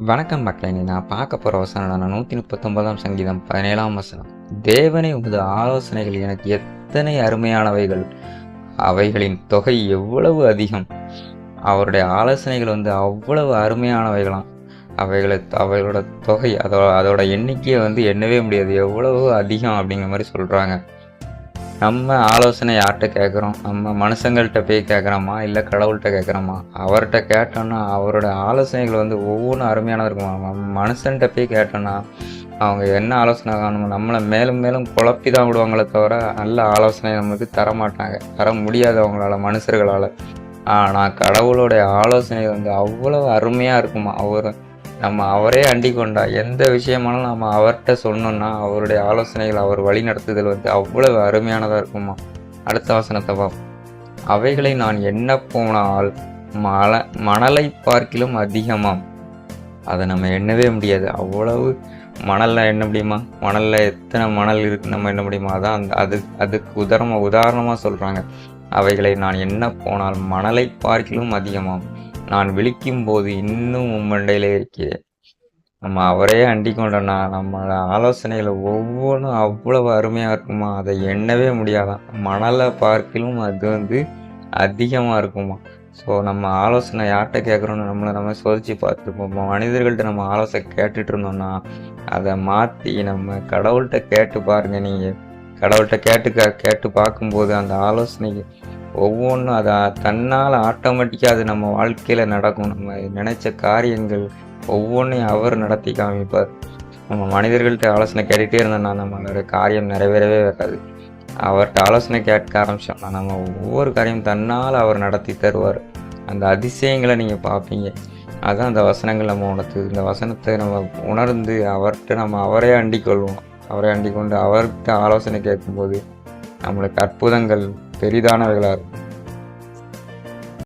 வணக்கம் மக்களை நான் பார்க்க போகிற வசனம் நான் நூற்றி முப்பத்தொன்பதாம் சங்கீதம் பதினேழாம் வசனம். தேவனே உமது ஆலோசனைகள் எனக்கு எத்தனை அருமையானவைகள். அவைகளின் தொகை எவ்வளவு அதிகம். அவருடைய ஆலோசனைகள் வந்து அவ்வளவு அருமையானவைகளாம். அவைகளை அவைகளோட தொகை அதோட அதோட எண்ணிக்கையை வந்து எண்ணவே முடியாது. எவ்வளவு அதிகம் அப்படிங்கிற மாதிரி சொல்கிறாங்க நம்ம ஆலோசனை யார்கிட்ட கேட்குறோம்? நம்ம மனுஷங்கள்கிட்ட போய் கேட்குறோமா? இல்லை கடவுள்கிட்ட கேட்குறோமா? அவர்கிட்ட கேட்டோன்னா அவரோட ஆலோசனைகள் வந்து ஒவ்வொன்றும் அருமையானதாக இருக்குமா? நம்ம மனுஷன்கிட்ட போய் கேட்டோன்னா அவங்க என்ன ஆலோசனை காணும் நம்மளை மேலும் மேலும் குழப்பி தான் விடுவாங்களே தவிர நல்ல ஆலோசனை நம்மளுக்கு தர மாட்டாங்க தர முடியாது அவங்களால மனுஷர்களால். ஆனால் கடவுளுடைய ஆலோசனை வந்து அவ்வளோ அருமையாக இருக்குமா? அவர் நம்ம அவரே அண்டி கொண்டா எந்த விஷயமானாலும் நம்ம அவர்கிட்ட சொன்னோம்னா அவருடைய ஆலோசனைகள் அவர் வழி நடத்துதல் வந்து அவ்வளவு அருமையானதாக இருக்குமா அடுத்த வசனத்தை பார்ப்போம். அவைகளை நான் என்ன போனால் மல மணலை பார்க்கிலும் அதிகமாம். அதை நம்ம எண்ணவே முடியாது. அவ்வளவு மணலில் என்ன முடியுமா? மணலில் எத்தனை மணல் இருக்கு நம்ம என்ன முடியுமா? அதான் அந்த அது அதுக்கு உதாரணமாக உதாரணமாக சொல்கிறாங்க அவைகளை நான் என்ன போனால் மணலை பார்க்கிலும் அதிகமாம். நான் விழிக்கும் போது இன்னும் உம்மண்டையிலே இருக்கிறேன். நம்ம அவரே அண்டி கொண்டோன்னா நம்மளோட ஆலோசனையில் ஒவ்வொன்றும் அவ்வளவு அருமையாக இருக்குமா? அதை எண்ணவே முடியாதான் மணலை பார்க்கிலும் அது வந்து அதிகமாக இருக்குமா? ஸோ நம்ம ஆலோசனை யார்கிட்ட கேட்குறோன்னு நம்மளை நம்ம சோதிச்சு பார்த்துருப்போம் மனிதர்கள்ட்ட நம்ம ஆலோசனை கேட்டுட்டு இருந்தோம்னா அதை மாற்றி நம்ம கடவுள்கிட்ட கேட்டு பாருங்கள் நீங்கள் கடவுள்கிட்ட கேட்டு கே கேட்டு பார்க்கும்போது அந்த ஆலோசனைக்கு ஒவ்வொன்றும் அதை தன்னால் ஆட்டோமேட்டிக்காக அது நம்ம வாழ்க்கையில் நடக்கும். நம்ம நினைச்ச காரியங்கள் ஒவ்வொன்றையும் அவர் நடத்தி காமிப்பார். நம்ம மனிதர்கள்ட்ட ஆலோசனை கேட்டுகிட்டே இருந்தோம்னா நம்மளோட காரியம் நிறைவேறவே வராது. அவர்கிட்ட ஆலோசனை கேட்க ஆரம்பிச்சோம்னா நம்ம ஒவ்வொரு காரியம் தன்னால் அவர் நடத்தி தருவார். அந்த அதிசயங்களை நீங்கள் பார்ப்பீங்க. அதுதான் அந்த வசனங்கள் நம்ம உணர்த்துது. இந்த வசனத்தை நம்ம உணர்ந்து அவர்கிட்ட நம்ம அவரே அண்டிக் கொள்வோம் அவரை அண்டிக் கொண்டு அவர்கிட்ட ஆலோசனை கேட்கும்போது நம்மளுக்கு அற்புதங்கள் பெரிதானவைகளாக இருக்கும்